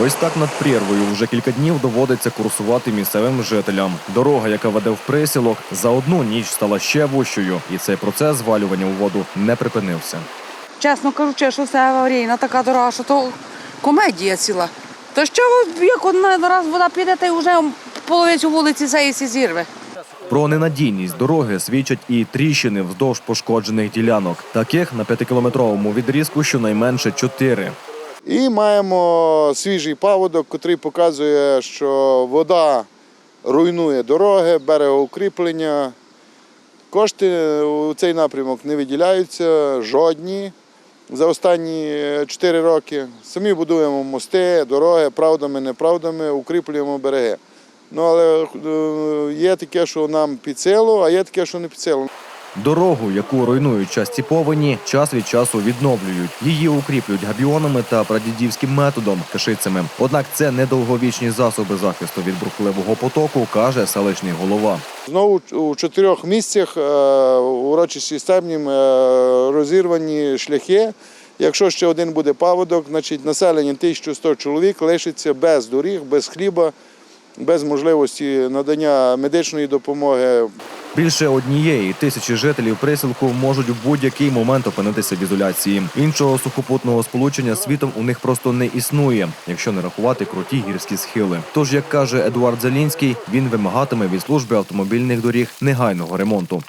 Ось так над прірвою вже кілька днів доводиться курсувати місцевим жителям. Дорога, яка веде в присілок, за одну ніч стала ще вущою, і цей процес звалювання у воду не припинився. Чесно кажучи, що це аварійна така дорога, що то комедія ціла. То що як одна раз вода піде, та й вже половицю вулиці цієї сі зірве. Про ненадійність дороги свідчать і тріщини вздовж пошкоджених ділянок. Таких на п'ятикілометровому відрізку щонайменше чотири. І маємо свіжий паводок, який показує, що вода руйнує дороги, берегоукріплення. Кошти у цей напрямок не виділяються жодні за останні 4 роки. Самі будуємо мости, дороги, правдами, неправдами, укріплюємо береги. Ну, але е, є таке, що нам під силу, а є таке, що не під силу. Дорогу, яку руйнують часті повені, час від часу відновлюють. Її укріплюють габіонами та прадідівським методом кишицями. Однак це недовговічні засоби захисту від бурхливого потоку, каже селищний голова. Знову у чотирьох місцях е, у стебні е, розірвані шляхи. Якщо ще один буде паводок, значить населення 1100 чоловік лишиться без доріг, без хліба, без можливості надання медичної допомоги. Більше однієї тисячі жителів присілку можуть в будь-який момент опинитися в ізоляції. Іншого сухопутного сполучення світом у них просто не існує, якщо не рахувати круті гірські схили. Тож, як каже Едуард Зелінський, він вимагатиме від служби автомобільних доріг негайного ремонту.